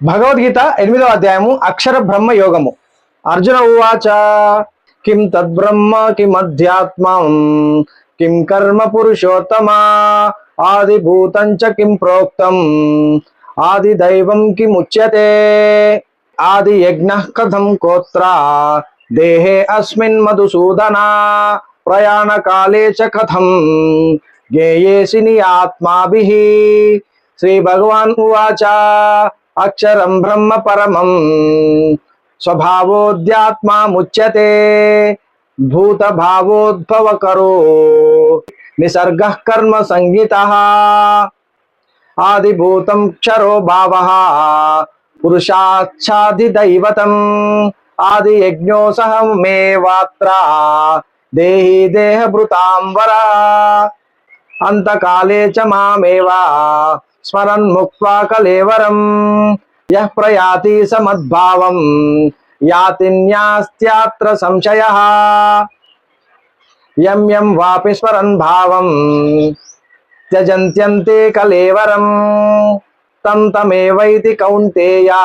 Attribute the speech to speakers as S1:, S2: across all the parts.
S1: భగవద్గీత ఎనిమిదవ అధ్యాయము అక్షర బ్రహ్మ యోగము అర్జున ఉవాచ కిం తద్బ్రహ్మ కిం అధ్యాత్మం కిం కర్మ పురుషోత్తమా ఆదిభూతం చ కిం ప్రోక్తం ఆది దైవం కిముచ్యతే ఆది యజ్ఞ కథం కోత్ర దేహే అస్మిన్ మధుసూదనా ప్రయాణ కాలే చ కథం జ్ఞేయేసి ఆత్మాభిః శ్రీ భగవాన్ ఉవాచ అక్షరం బ్రహ్మ పరమం స్వభావోద్యాత్మాముచ్యతే భూత భావోద్భవకరో నిసర్గ కర్మ సంగీత ఆదిభూతం క్షరో భావ పురుషాచ్ఛాది దైవతం ఆది యజ్ఞో సహమేవాత్ర దేహి దేహభృతాంబరా అంతకాలే स्मरन् मुक्त्वा कलेवरम्। यः प्रयाति स मद्भावम् याति न्यास्त्यात्र संशयः। यं यं वापि स्मरन् भावम्। त्यजन्त्यन्ते कलेवरम्। तं तमेवैति कौन्तेया।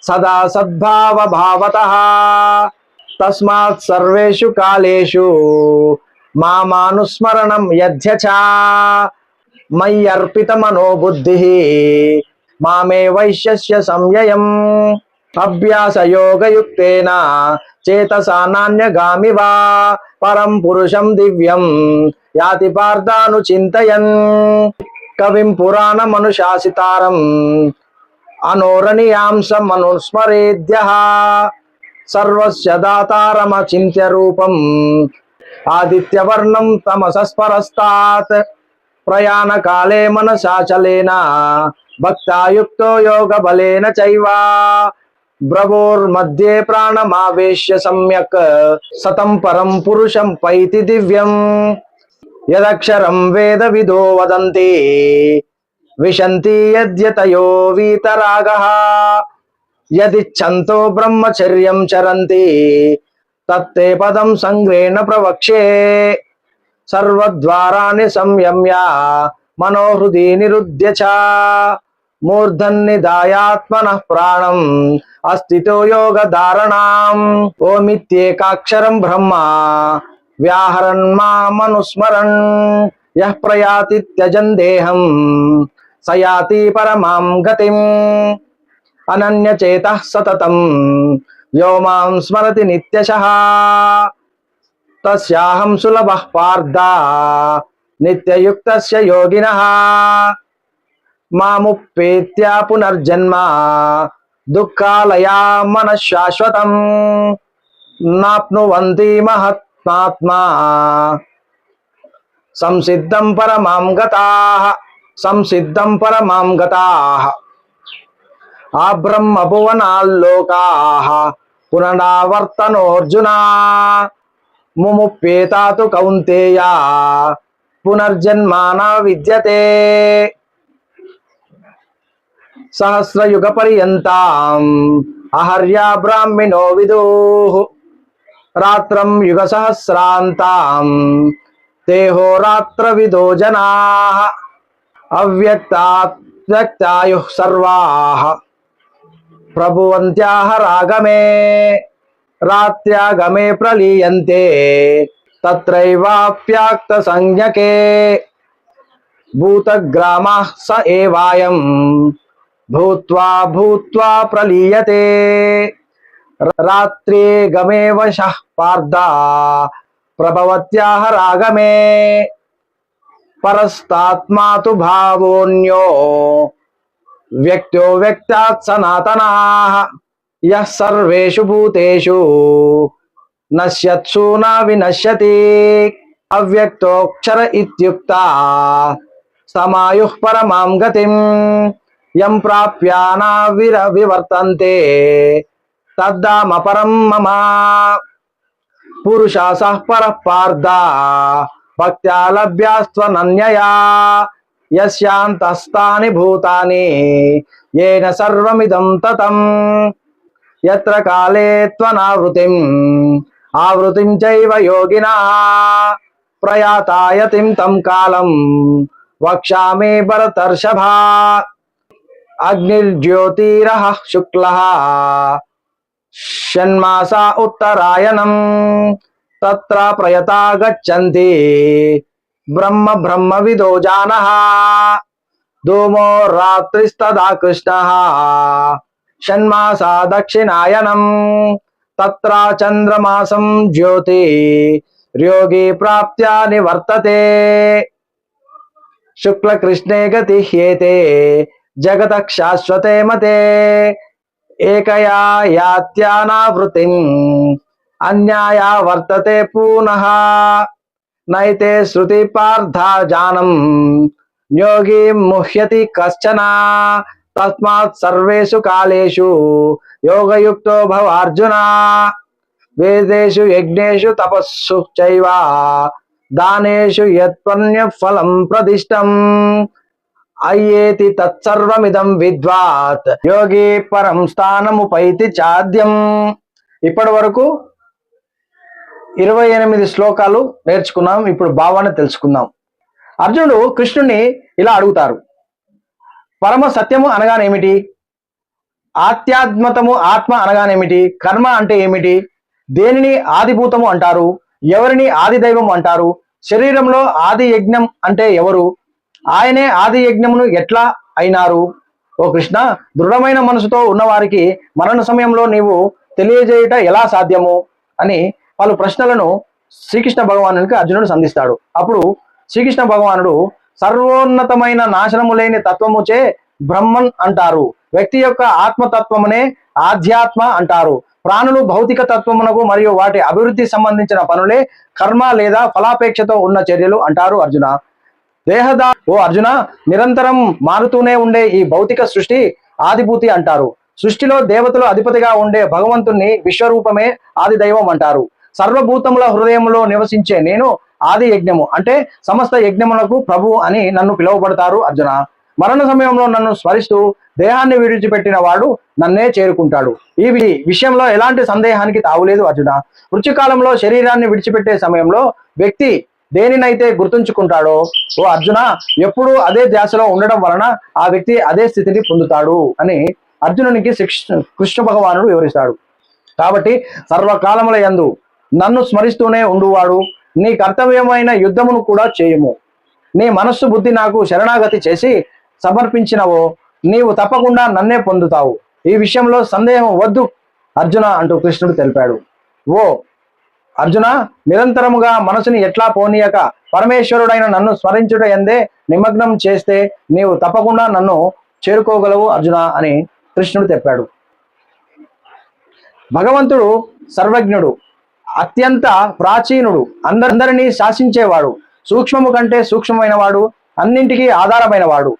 S1: सदा सद्भावभावतः। तस्मात् सर्वेषु कालेषु मामानुस्मरणं यध्यचा మయ్యర్పిత మనోబుద్ధి మామే వైశ్యస్య సంయయం అభ్యాసయోగయుక్తేన చేతసా నాన్యగామి వా పరం పురుషం దివ్యం యాతి పార్థాను చింతయన్ కవిం పురాణమనుశాసితారం అనోరణీయాంసమనుస్మరేద్య సర్వస్య దాతారమచింత్య రూపం ఆదిత్యవర్ణం తమసస్పరస్తాత్ ప్రయాణ కాలే మన శాచలేన భక్తాయుక్తో యోగ బలేన చైవ? బ్రవోర్మధ్యే ప్రాణమావేశ్య సమ్యక్ సతం పరం పురుషం పైతి దివ్యం. యదక్షరం వేద విదో వదంతి. విశంతి యద్యతయో వీతరాగ. యదిచ్ఛంతో బ్రహ్మచర్యం చరంతి. తత్తే పదం సంగ్రేణ ప్రవక్షే సర్వద్వారాన్ని సంయమ్య మనోహృది నిరుద్య చ మూర్ధన్నిదాయాత్మన ప్రాణం అస్థితో యోగ ధారణాం. ఓమిత్యేకాక్షరం బ్రహ్మ వ్యాహరన్ మామనుస్మరన్. యః ప్రయాతి త్యజన్ దేహం సయాతి పరమాం గతిం. అనన్యచేత సతతం యో మాం స్మరతి నిత్యశ. తస్యాహం సులభ పార్థ నిత్యయుక్తస్య యోగినః మాముప్పేత్య పునర్జన్మ దుఃఖాలయా మన శాశ్వతం నాప్నువంతి మహాత్మాత్మా సంసిద్ధం పరమాం గతాః సంసిద్ధం పరమాం గతాః ఆ బ్రహ్మ मुमुप्येता तो कौंतेया पुनर्जन्मा विद्यते। सहस्रयुग पर्यता अहर्या ब्राह्मणो विदु। रात्र युग सहस्रांताम तेहो रात्र विदो जनाः। अव्यक्तात् व्यक्तायुः सर्वाः। रागमे। रात्र्यागमे प्रलीयन्ते। तत्रैवाप्याक्तसंज्ञके। भूतग्रामः स एवायम्। भूत्वा भूत्वा प्रलीयते। रात्रे गमे वशः पार्दा। प्रभवत्याह रागमे। परस्तात्मा तु भावोऽन्यो। व्यक्तो व्यक्तात् सनातनाः। యః సర్వేషు భూతేషు నశ్యత్సు నా వినశ్యతి అవ్యక్తోక్షర ఇత్యుక్త సమాయు పరమాం గతిం యం ప్రాప్యానా విర వివర్తంతే తద్దామ పరం మమ పురుషాసః పర పార్థ భక్త్యా లభ్యాస్త్వనన్యయా యస్యాంతస్తాని భూతాని ఏన సర్వమిదం తతం यत्र काले त्वनावृतिम्। आवृतिं चैव योगिनः। प्रयातायतिं तं कालम्। वक्ष्यामि भरतर्षभा। अग्निर्ज्योतिरः शुक्लः। षण्मासा उत्तरायणम्। तत्र प्रयता गच्छन्ति। ब्रह्म ब्रह्मविदो जानः। धूमो रात्रिस्तदा कृष्णः षण्मासा दक्षिणायनम् तत्र चन्द्रमासं ज्योति, योगी प्राप्त्या निवर्तते। शुक्लकृष्णे गतिह्येते जगतः शाश्वते मते। एकया यात्यानावृत्तिम्, अन्याया वर्तते पुनः। नैते श्रुतिपार्धा जानम्, योगी मुह्यति कश्चन। తస్మాత్ సర్వేషు కాలేషు యోగయుక్తో భవ అర్జున. వేదేషు యజ్ఞేషు తపస్సు చైవ దానేషు యత్పణ్య ఫలం ప్రదిష్టం. అయ్యేతి తత్సర్వమిదం విద్వాత్ యోగి పరం స్థానముపైతి చాద్యం. ఇప్పటి వరకు ఇరవై ఎనిమిది శ్లోకాలు నేర్చుకున్నాం ఇప్పుడు భావాన్ని తెలుసుకుందాం. అర్జునుడు కృష్ణుని ఇలా అడుగుతారు. పరమ సత్యము అనగానేమిటి? ఆత్యాత్మతము ఆత్మ అనగానేమిటి? కర్మ అంటే ఏమిటి? దేనిని ఆదిభూతము అంటారు? ఎవరిని ఆది దైవం అంటారు? శరీరంలో ఆది యజ్ఞం అంటే ఎవరు? ఆయనే ఆది యజ్ఞమును ఎట్లా అయినారు? ఓ కృష్ణ దృఢమైన మనసుతో ఉన్నవారికి మరణ సమయంలో నీవు తెలియజేయుట ఎలా సాధ్యము? అని పలు ప్రశ్నలను శ్రీకృష్ణ భగవానునికి అర్జునుడు సంధిస్తాడు. అప్పుడు శ్రీకృష్ణ భగవానుడు సర్వోన్నతమైన నాశనము లేని తత్వముచే బ్రహ్మన్ అంటారు. వ్యక్తి యొక్క ఆత్మతత్వమునే ఆధ్యాత్మ అంటారు. ప్రాణులు భౌతిక తత్వమునకు మరియు వాటి అభివృద్ధి సంబంధించిన పనులే కర్మ లేదా ఫలాపేక్షతో ఉన్న చర్యలు అంటారు అర్జున. దేహదా ఓ అర్జున నిరంతరం మారుతూనే ఉండే ఈ భౌతిక సృష్టి ఆదిభూతి అంటారు. సృష్టిలో దేవతలు అధిపతిగా ఉండే భగవంతుణ్ణి విశ్వరూపమే ఆది దైవం అంటారు. సర్వభూతముల హృదయంలో నివసించే నేను ఆది యజ్ఞము. అంటే సమస్త యజ్ఞములకు ప్రభు అని నన్ను పిలువబడతారు అర్జున. మరణ సమయంలో నన్ను స్మరిస్తూ దేహాన్ని విడిచిపెట్టిన వాడు నన్నే చేరుకుంటాడు. ఈ విషయంలో ఎలాంటి సందేహానికి తావులేదు అర్జున. మృత్యుకాలంలో శరీరాన్ని విడిచిపెట్టే సమయంలో వ్యక్తి దేనినైతే గుర్తుంచుకుంటాడో ఓ అర్జున ఎప్పుడూ అదే ధ్యాసలో ఉండడం వలన ఆ వ్యక్తి అదే స్థితిని పొందుతాడు అని అర్జునునికి శిక్ష కృష్ణ భగవానుడు వివరిస్తాడు. కాబట్టి సర్వకాలముల యందు నన్ను స్మరిస్తూనే ఉండువాడు. నీ కర్తవ్యమైన యుద్ధమును కూడా చేయుము. నీ మనస్సు బుద్ధి నాకు శరణాగతి చేసి సమర్పించినవో నీవు తప్పకుండా నన్నే పొందుతావు. ఈ విషయంలో సందేహం వద్దు అర్జున అంటూ కృష్ణుడు తెలిపాడు. ఓ అర్జున నిరంతరముగా మనసుని ఎట్లా పోనీయక పరమేశ్వరుడైన నన్ను స్మరించుట ఎందే నిమగ్నం చేస్తే నీవు తప్పకుండా నన్ను చేరుకోగలవు అర్జున అని కృష్ణుడు చెప్పాడు. భగవంతుడు సర్వజ్ఞుడు. అత్యంత ప్రాచీనుడు అందరందరినీ శాసించేవాడు సూక్ష్మము కంటే సూక్ష్మమైన వాడు అన్నింటికీ ఆధారమైన వాడు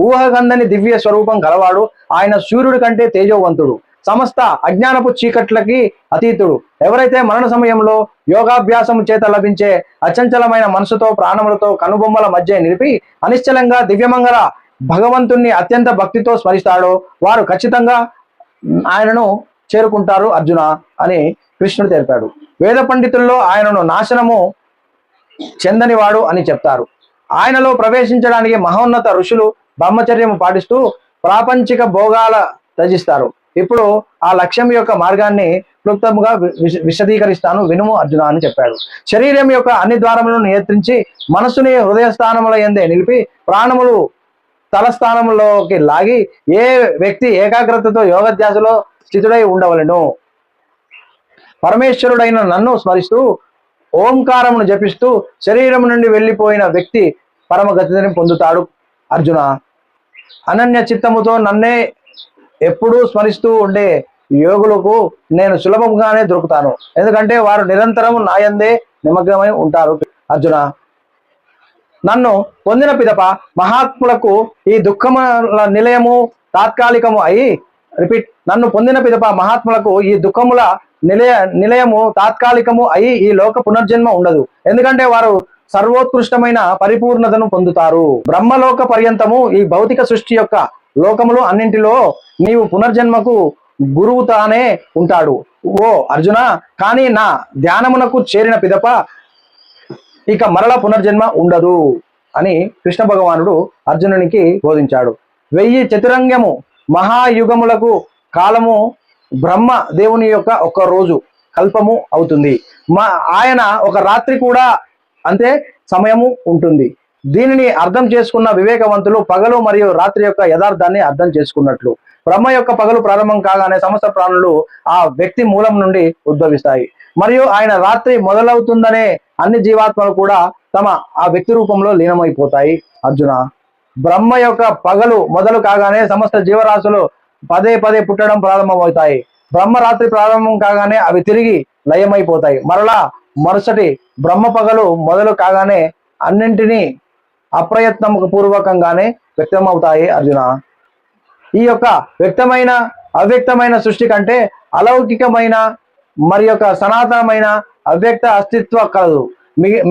S1: ఊహకందని దివ్య స్వరూపం గలవాడు ఆయన సూర్యుడి కంటే తేజోవంతుడు సమస్త అజ్ఞానపు చీకట్లకి అతీతుడు. ఎవరైతే మరణ సమయంలో యోగాభ్యాసం చేత లభించే అచంచలమైన మనసుతో ప్రాణములతో కనుబొమ్మల మధ్య నిలిపి అనిశ్చలంగా దివ్యమంగళ భగవంతుణ్ణి అత్యంత భక్తితో స్మరిస్తాడో వారు ఖచ్చితంగా ఆయనను చేరుకుంటారు అర్జున అని కృష్ణుడు తెలిపాడు. వేద పండితుల్లో ఆయనను నాశనము చెందనివాడు అని చెప్తారు. ఆయనలో ప్రవేశించడానికి మహోన్నత ఋషులు బ్రహ్మచర్యము పాటిస్తూ ప్రాపంచిక భోగాల త్యజిస్తారు. ఇప్పుడు ఆ లక్ష్యం యొక్క మార్గాన్ని క్లుప్తముగా విశదీకరిస్తాను. వినుము అర్జున అని చెప్పాడు. శరీరం యొక్క అన్ని ద్వారములను నియంత్రించి మనస్సుని హృదయస్థానముల ఎందే నిలిపి ప్రాణములు తలస్థానంలోకి లాగి ఏ వ్యక్తి ఏకాగ్రతతో యోగధ్యాసలో స్థితుడై ఉండవలెను. పరమేశ్వరుడైన నన్ను స్మరిస్తూ ఓంకారమును జపిస్తూ శరీరం నుండి వెళ్ళిపోయిన వ్యక్తి పరమగతిని పొందుతాడు అర్జున. అనన్య చిత్తముతో నన్నే ఎప్పుడూ స్మరిస్తూ ఉండే యోగులకు నేను సులభంగానే దొరుకుతాను. ఎందుకంటే వారు నిరంతరం నాయందే నిమగ్నమై ఉంటారు అర్జున. నన్ను పొందిన పిదప మహాత్ములకు ఈ దుఃఖముల నిలయము తాత్కాలికము అయి రిపీట్ నన్ను పొందిన పిదప మహాత్ములకు ఈ దుఃఖముల నిలయ నిలయము తాత్కాలికము అయి ఈ లోక పునర్జన్మ ఉండదు. ఎందుకంటే వారు సర్వోత్కృష్టమైన పరిపూర్ణతను పొందుతారు. బ్రహ్మలోక పర్యంతము ఈ భౌతిక సృష్టి యొక్క లోకములు అన్నింటిలో నీవు పునర్జన్మకు గురువు తానే ఉంటాడు. ఓ అర్జున కానీ నా ధ్యానమునకు చేరిన పిదప ఇక మరల పునర్జన్మ ఉండదు అని కృష్ణ భగవానుడు అర్జునునికి బోధించాడు. వెయ్యి చతురంగము మహాయుగములకు కాలము బ్రహ్మ దేవుని యొక్క ఒక రోజు కల్పము అవుతుంది. మా ఆయన ఒక రాత్రి కూడా అంతే సమయము ఉంటుంది. దీనిని అర్థం చేసుకున్న వివేకవంతులు పగలు మరియు రాత్రి యొక్క యథార్థాన్ని అర్థం చేసుకున్నట్లు. బ్రహ్మ యొక్క పగలు ప్రారంభం కాగానే సమస్త ప్రాణులు ఆ వ్యక్తి మూలం నుండి ఉద్భవిస్తాయి. మరియు ఆయన రాత్రి మొదలవుతుందనే అన్ని జీవాత్మలు కూడా తమ ఆ వ్యక్తి రూపంలో లీనమైపోతాయి. అర్జున బ్రహ్మ యొక్క పగలు మొదలు కాగానే సమస్త జీవరాశులు పదే పదే పుట్టడం ప్రారంభమవుతాయి. బ్రహ్మరాత్రి ప్రారంభం కాగానే అవి తిరిగి లయమైపోతాయి. మరలా మరుసటి బ్రహ్మ పగలు మొదలు కాగానే అన్నింటినీ అప్రయత్నం పూర్వకంగానే వ్యక్తమవుతాయి అర్జున. ఈ యొక్క వ్యక్తమైన అవ్యక్తమైన సృష్టి కంటే అలౌకికమైన మరి యొక్క సనాతనమైన అవ్యక్త అస్తిత్వ కలదు.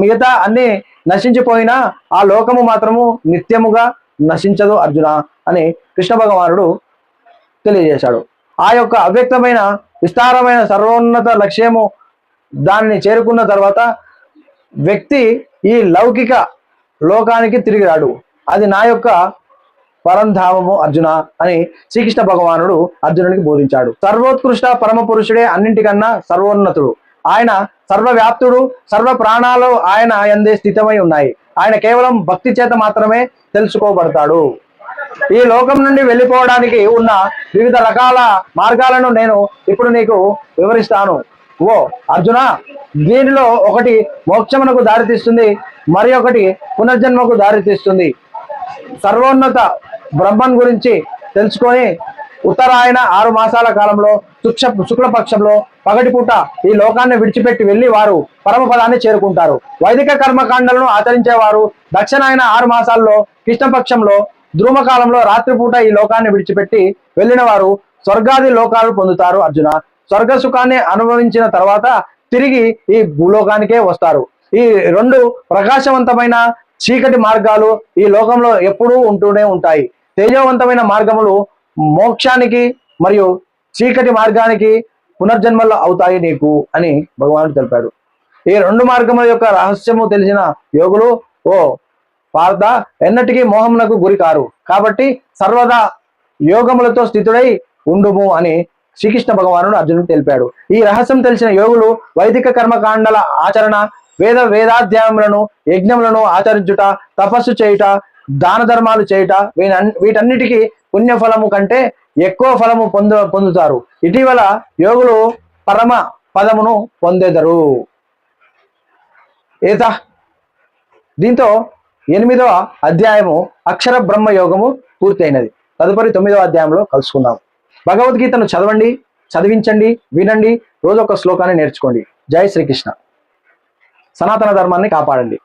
S1: మిగతా అన్ని నశించిపోయినా ఆ లోకము మాత్రము నిత్యముగా నశించదు అర్జున అని కృష్ణ భగవానుడు తెలియజేశాడు. ఆ యొక్క అవ్యక్తమైన విస్తారమైన సర్వోన్నత లక్ష్యము దానిని చేరుకున్న తర్వాత వ్యక్తి ఈ లౌకిక లోకానికి తిరిగి రాడు. అది నా యొక్క పరంధామము అర్జున అని శ్రీకృష్ణ భగవానుడు అర్జునుడికి బోధించాడు. సర్వోత్కృష్ట పరమ పురుషుడే అన్నింటికన్నా సర్వోన్నతుడు. ఆయన సర్వవ్యాప్తుడు సర్వ ప్రాణాలు ఆయన ఎందే స్థితమై ఉన్నాయి. ఆయన కేవలం భక్తి చేత మాత్రమే తెలుసుకోబడతాడు. ఈ లోకం నుండి వెళ్ళిపోవడానికి ఉన్న వివిధ రకాల మార్గాలను నేను ఇప్పుడు నీకు వివరిస్తాను. ఓ అర్జున దీనిలో ఒకటి మోక్షమునకు దారితీస్తుంది మరి ఒకటి పునర్జన్మకు దారితీస్తుంది. సర్వోన్నత బ్రహ్మన్ గురించి తెలుసుకొని ఉత్తరాయణ ఆరు మాసాల కాలంలో శుక్ష శుక్లపక్షంలో పగటిపూట ఈ లోకాన్ని విడిచిపెట్టి వెళ్ళి వారు పరమపదాన్ని చేరుకుంటారు. వైదిక కర్మకాండలను ఆచరించేవారు దక్షిణాయన ఆరు మాసాల్లో కృష్ణపక్షంలో ధ్రుమకాలంలో రాత్రిపూట ఈ లోకాన్ని విడిచిపెట్టి వెళ్ళిన వారు స్వర్గాది లోకాలు పొందుతారు అర్జున. స్వర్గ సుఖాన్ని అనుభవించిన తర్వాత తిరిగి ఈ భూలోకానికే వస్తారు. ఈ రెండు ప్రకాశవంతమైన చీకటి మార్గాలు ఈ లోకంలో ఎప్పుడూ ఉంటూనే ఉంటాయి. తేజవంతమైన మార్గములు మోక్షానికి మరియు చీకటి మార్గానికి పునర్జన్మలు అవుతాయి నీకు అని భగవానుడు తెలిపాడు. ఈ రెండు మార్గముల యొక్క రహస్యము తెలిసిన యోగులు ఓ పార్థ ఎన్నటికీ మోహమునకు గురి కారు కాబట్టి సర్వదా యోగములతో స్థితుడై ఉండుము అని శ్రీకృష్ణ భగవానుడు అర్జునుడు తెలిపాడు. ఈ రహస్యం తెలిసిన యోగులు వైదిక కర్మకాండల ఆచరణ వేద వేదాధ్యాయములను యజ్ఞములను ఆచరించుట తపస్సు చేయుట దాన ధర్మాలు చేయుట వీన- వీటన్నిటికీ పుణ్యఫలము కంటే ఎక్కువ ఫలము పొందు పొందుతారు. ఇటీవల యోగులు పరమ పదమును పొందెదరు. ఏత? దీంతో ఎనిమిదవ అధ్యాయము అక్షర బ్రహ్మ యోగము పూర్తయినది. తదుపరి తొమ్మిదవ అధ్యాయంలో కలుసుకుందాం. భగవద్గీతను చదవండి చదివించండి వినండి రోజు ఒక శ్లోకాన్ని నేర్చుకోండి. జై శ్రీకృష్ణ. సనాతన ధర్మాన్ని కాపాడండి.